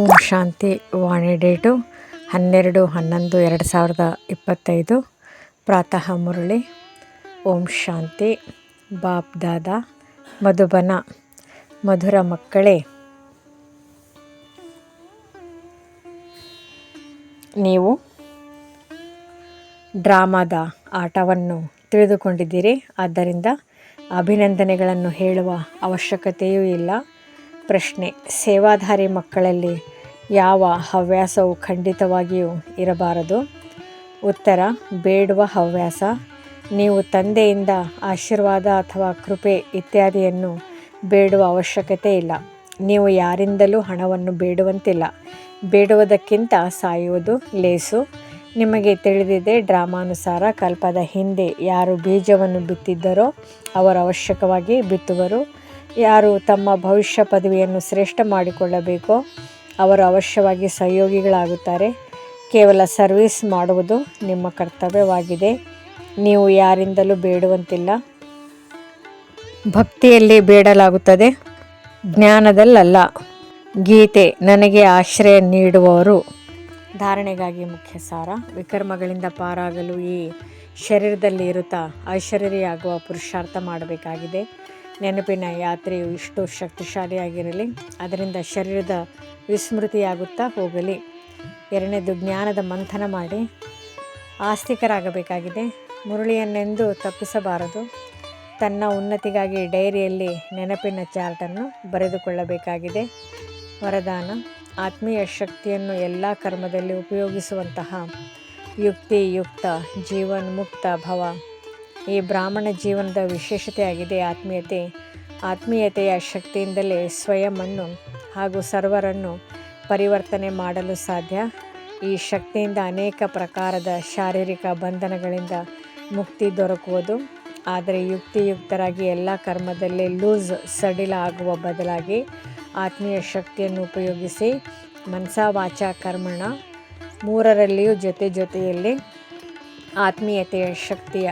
ಓಂ ಶಾಂತಿ ವಾಣಿ date ಹನ್ನೆರಡು, ಹನ್ನೊಂದು, ಎರಡು ಸಾವಿರದ ಇಪ್ಪತ್ತೈದು. ಪ್ರಾತಃ ಮುರಳಿ. ಓಂ ಶಾಂತಿ. ಬಾಪ್ ದಾದಾ. ಮಧುಬನ. ಮಧುರ ಮಕ್ಕಳೇ. ನೀವು ಡ್ರಾಮಾದ ಆಟವನ್ನು ತಿಳಿದುಕೊಂಡಿದ್ದೀರಿ. ಆದ್ದರಿಂದ ಅಭಿನಂದನೆಗಳನ್ನು ಹೇಳುವ ಅವಶ್ಯಕತೆಯೂ ಇಲ್ಲ. ಪ್ರಶ್ನೆ. ಸೇವಾಧಾರಿ ಮಕ್ಕಳಲ್ಲಿ ಯಾವ ಹವ್ಯಾಸವು ಖಂಡಿತವಾಗಿಯೂ ಇರಬಾರದು? ಉತ್ತರ, ಬೇಡುವ ಹವ್ಯಾಸ. ನೀವು ತಂದೆಯಿಂದ ಆಶೀರ್ವಾದ ಅಥವಾ ಕೃಪೆ ಇತ್ಯಾದಿಯನ್ನು ಬೇಡುವ ಅವಶ್ಯಕತೆ ಇಲ್ಲ. ನೀವು ಯಾರಿಂದಲೂ ಹಣವನ್ನು ಬೇಡುವಂತಿಲ್ಲ. ಬೇಡುವುದಕ್ಕಿಂತ ಸಾಯುವುದು ಲೇಸು. ನಿಮಗೆ ತಿಳಿದಿದೆ, ಡ್ರಾಮಾನುಸಾರ ಕಲ್ಪದ ಹಿಂದೆ ಯಾರು ಬೀಜವನ್ನು ಬಿತ್ತಿದ್ದರೋ ಅವರು ಅವಶ್ಯಕವಾಗಿ ಬಿತ್ತುವರು. ಯಾರು ತಮ್ಮ ಭವಿಷ್ಯ ಪದವಿಯನ್ನು ಶ್ರೇಷ್ಠ ಮಾಡಿಕೊಳ್ಳಬೇಕೋ, ಅವರು ಅವಶ್ಯವಾಗಿ ಸಹಯೋಗಿಗಳಾಗುತ್ತಾರೆ. ಕೇವಲ ಸರ್ವಿಸ್ ಮಾಡುವುದು ನಿಮ್ಮ ಕರ್ತವ್ಯವಾಗಿದೆ. ನೀವು ಯಾರಿಂದಲೂ ಬೇಡುವಂತಿಲ್ಲ. ಭಕ್ತಿಯಲ್ಲಿ ಬೇಡಲಾಗುತ್ತದೆ. ಜ್ಞಾನದಲ್ಲಲ್ಲ. ಗೀತೆ ನನಗೆ ಆಶ್ರಯ ನೀಡುವವರು. ಧಾರಣೆಗಾಗಿ ಮುಖ್ಯ ಸಾರ ವಿಕರ್ಮಗಳಿಂದ ಪಾರಾಗಲು ಈ ಶರೀರದಲ್ಲಿ ಇರುತ್ತಾ ಐಶ್ವರ್ಯರಿಯಾಗುವ ಪುರುಷಾರ್ಥ ಮಾಡಬೇಕಾಗಿದೆ. ನೆನಪಿನ ಯಾತ್ರೆಯು ಇಷ್ಟು ಶಕ್ತಿಶಾಲಿಯಾಗಿರಲಿ, ಅದರಿಂದ ಶರೀರದ ವಿಸ್ಮೃತಿಯಾಗುತ್ತಾ ಹೋಗಲಿ. ಎರಡನೇದು, ಜ್ಞಾನದ ಮಂಥನ ಮಾಡಿ. ಆಸ್ತಿಕರಾಗಬೇಕಾಗಿದೆ. ಮುರುಳಿಯನ್ನೆಂದು ತಪ್ಪಿಸಬಾರದು. ತನ್ನ ಉನ್ನತಿಗಾಗಿ ಡೈರಿಯಲ್ಲಿ ನೆನಪಿನ ಚಾರ್ಟನ್ನು ಬರೆದುಕೊಳ್ಳಬೇಕಾಗಿದೆ. ವರದಾನ, ಆತ್ಮೀಯ ಶಕ್ತಿಯನ್ನು ಎಲ್ಲ ಕರ್ಮದಲ್ಲಿ ಉಪಯೋಗಿಸುವಂತಹ ಯುಕ್ತಿಯುಕ್ತ, ಜೀವನ್ಮುಕ್ತ ಭವ. ಈ ಬ್ರಾಹ್ಮಣ ಜೀವನದ ವಿಶೇಷತೆಯಾಗಿದೆ ಆತ್ಮೀಯತೆ. ಆತ್ಮೀಯತೆಯ ಶಕ್ತಿಯಿಂದಲೇ ಸ್ವಯಂ ಹಾಗೂ ಸರ್ವರನ್ನು ಪರಿವರ್ತನೆ ಮಾಡಲು ಸಾಧ್ಯ. ಈ ಶಕ್ತಿಯಿಂದ ಅನೇಕ ಪ್ರಕಾರದ ಶಾರೀರಿಕ ಬಂಧನಗಳಿಂದ ಮುಕ್ತಿ ದೊರಕುವುದು. ಆದರೆ ಯುಕ್ತಿಯುಕ್ತರಾಗಿ ಎಲ್ಲ ಕರ್ಮದಲ್ಲಿ ಲೂಸ್, ಸಡಿಲ ಆಗುವ ಬದಲಾಗಿ ಆತ್ಮೀಯ ಶಕ್ತಿಯನ್ನು ಉಪಯೋಗಿಸಿ ಮನಸ ವಾಚ ಕರ್ಮಣ ಮೂರರಲ್ಲಿಯೂ ಜೊತೆ ಜೊತೆಯಲ್ಲಿ ಆತ್ಮೀಯತೆಯ ಶಕ್ತಿಯ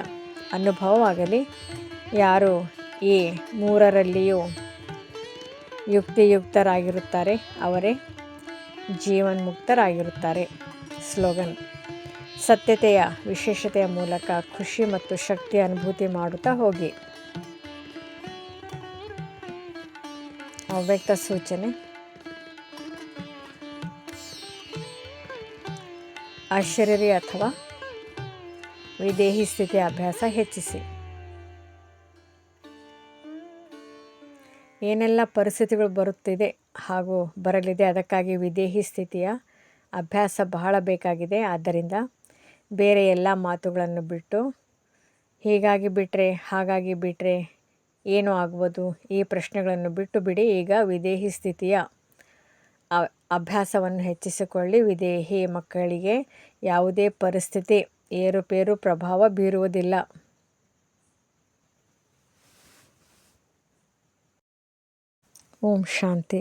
ಅನುಭವವಾಗಲಿ. ಯಾರು ಈ ಮೂರರಲ್ಲಿಯೂ ಯುಕ್ತಿಯುಕ್ತರಾಗಿರುತ್ತಾರೆ, ಅವರೇ ಜೀವನ್ಮುಕ್ತರಾಗಿರುತ್ತಾರೆ. ಸ್ಲೋಗನ್, ಸತ್ಯತೆಯ ವಿಶೇಷತೆಯ ಮೂಲಕ ಖುಷಿ ಮತ್ತು ಶಕ್ತಿ ಅನುಭೂತಿ ಮಾಡುತ್ತಾ ಹೋಗಿ. ಅವ್ಯಕ್ತ ಸೂಚನೆ ಆಶ್ಚರ್ಯ ಅಥವಾ ವಿದೇಹಿ ಸ್ಥಿತಿ ಅಭ್ಯಾಸ ಹೆಚ್ಚಿಸಿ ಏನೆಲ್ಲ ಪರಿಸ್ಥಿತಿಗಳು ಬರುತ್ತಿದೆ ಹಾಗೂ ಬರಲಿದೆ, ಅದಕ್ಕಾಗಿ ವಿದೇಹಿ ಸ್ಥಿತಿಯ ಅಭ್ಯಾಸ ಬಹಳ ಬೇಕಾಗಿದೆ. ಆದ್ದರಿಂದ ಬೇರೆ ಎಲ್ಲ ಮಾತುಗಳನ್ನು ಬಿಟ್ಟು, ಹೀಗಾಗಿ ಬಿಟ್ಟರೆ ಹಾಗಾಗಿ ಬಿಟ್ಟರೆ ಏನು ಆಗ್ಬೋದು? ಈ ಪ್ರಶ್ನೆಗಳನ್ನು ಬಿಟ್ಟು ಬಿಡಿ. ಈಗ ವಿದೇಹಿ ಸ್ಥಿತಿಯ ಅಭ್ಯಾಸವನ್ನು ಹೆಚ್ಚಿಸಿಕೊಳ್ಳಿ. ವಿದೇಹಿ ಮಕ್ಕಳಿಗೆ ಯಾವುದೇ ಪರಿಸ್ಥಿತಿ ಏರುಪೇರು ಪ್ರಭಾವ ಬೀರುವುದಿಲ್ಲ. ಓಂ ಶಾಂತಿ.